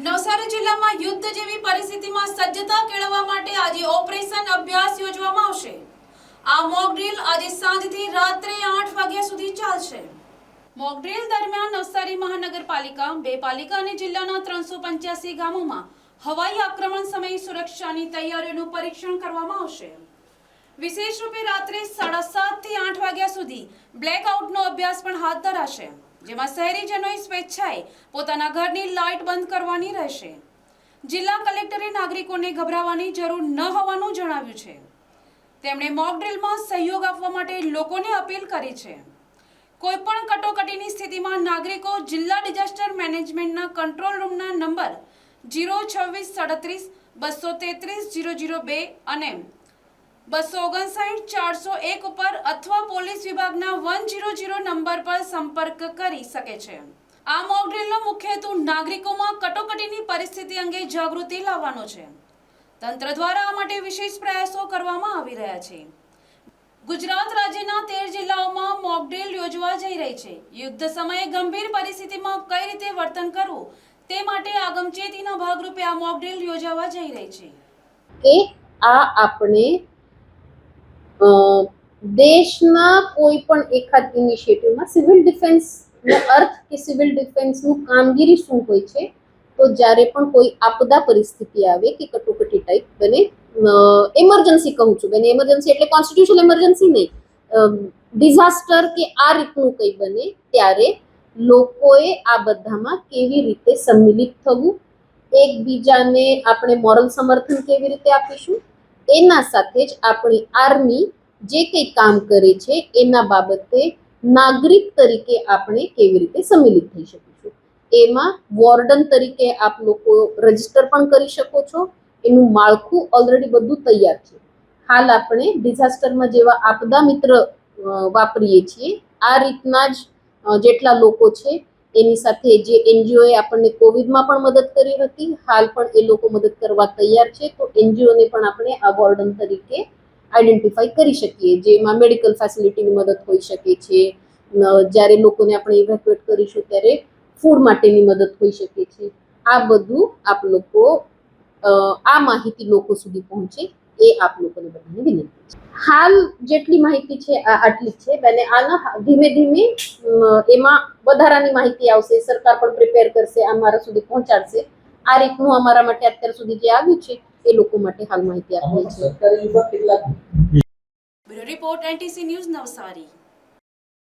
નવસારી જિલ્લામાં યુદ્ધ જેવી પરિસ્થિતિમાં સજ્જતા કેળવવા માટે આજે ઓપરેશન અભ્યાસ યોજવામાં આવશે. આ મોક ડ્રિલ આજે સાંજથી રાત્રે આઠ વાગ્યા સુધી ચાલશે. મોક ડ્રિલ દરમિયાન નવસારી મહાનગરપાલિકા, બે પાલિકા અને જિલ્લાના ત્રણસો પંચ્યાસી ગામોમાં હવાઈ આક્રમણ સમયે સુરક્ષાની તૈયારીઓનું પરીક્ષણ કરવામાં આવશે. વિશેષ રૂપે રાત્રે સાડા સાતથી આઠ વાગ્યા સુધી બ્લેકઆઉટનો અભ્યાસ પણ હાથ ધરાશે. જેમાં શહેરીજનોએ સ્વેચ્છાએ પોતાના ઘરની લાઇટ બંધ કરવાની રહેશે. જિલ્લા કલેક્ટરે નાગરિકોને ગભરાવાની જરૂર ન હોવાનું જણાવ્યું છે. તેમણે મોક સહયોગ આપવા માટે લોકોને અપીલ કરી છે. કોઈપણ કટોકટીની સ્થિતિમાં નાગરિકો જિલ્લા ડિઝાસ્ટર મેનેજમેન્ટના કંટ્રોલ રૂમના નંબર જીરો છવ્વીસ, સડત્રીસ, બસો તેત્રીસ, જીરો જીરો બે અને બસો ઓગણસાઠ ચારસો એક ઉપર અથવા પોલીસ વિભાગના વન જીરો જીરો નંબર પર સંપર્ક કરી શકે છે. આ મોકડ્રીલનો મુખ્ય હેતુ નાગરિકોમાં કટોકટીની પરિસ્થિતિ અંગે જાગૃતિ લાવવાનો છે. તંત્ર દ્વારા આ માટે વિશેષ પ્રયાસો કરવામાં આવી રહ્યા છે. ગુજરાત રાજ્યના તેર જિલ્લાઓમાં મોકડ્રીલ યોજવા જઈ રહી છે. યુદ્ધ સમયે ગંભીર પરિસ્થિતિમાં કઈ રીતે વર્તન કરવું તે માટે આગમચેતીના ભાગરૂપે આ મોકડ્રીલ યોજાવા જઈ રહી છે. આ આપણે દેશના કોઈ પણ એકાદ ઇનિશિયેટિવમાં સિવિલ ડિફેન્સનો અર્થ કે સિવિલ ડિફેન્સનું કામગીરી શું હોય છે, તો જ્યારે પણ કોઈ આપદા પરિસ્થિતિ આવે કે કટોકટી ટાઈપ બને એમરજન્સી કહું છું, બને એમરજન્સી એટલે કોન્સ્ટિટ્યુશનલ એમરજન્સી નહીં ડિઝાસ્ટર કે આ રીતનું કંઈ બને, ત્યારે લોકોએ આ બધામાં કેવી રીતે સંમિલિત થવું, એકબીજાને આપણે મોરલ સમર્થન કેવી રીતે આપીશું એના સાથે જ આપણી આર્મી જે કંઈ કામ કરે છે એના બાબતે નાગરિક તરીકે આપણે કેવી રીતે સંમિલિત થઈ શકીશું? એમાં વોર્ડન તરીકે આપ લોકો રજિસ્ટર પણ કરી શકો છો. એનું માળખું ઓલરેડી બધું તૈયાર છે. હાલ આપણે ડિઝાસ્ટરમાં જેવા આપદા મિત્ર વાપરીએ છીએ. આ રીતના જ જેટલા લોકો છે એની સાથે જે એનજીઓએ આપણને કોવિડમાં પણ મદદ કરી હતી, હાલ પણ એ લોકો મદદ કરવા તૈયાર છે. તો એનજીઓને પણ આપણે આ વોર્ડન તરીકે આઈડેન્ટિફાઈ કરી શકીએ, જેમાં મેડિકલ ફેસિલિટીની મદદ હોઈ શકે છે. જ્યારે લોકોને આપણે ઇવેક્યુએટ કરીશું ત્યારે ફૂડ માટેની મદદ હોઈ શકે છે. આ બધું આપ લોકો આ માહિતી લોકો સુધી પહોંચે. એ આપ લોકોને બધાને વિનંતી છે. હાલ જેટલી માહિતી છે આ આટલી છે. અને આના ધીમે ધીમે એમાં વધારાની માહિતી આવશે. સરકાર પણ પ્રિપેર કરશે અમારા સુધી પહોંચાડશે. આ રીતનું અમારા માટે અત્યાર સુધી જે આવ્યું છે એ લોકો માટે હાલ માહિતી આપી bureau report NTC news Navsari.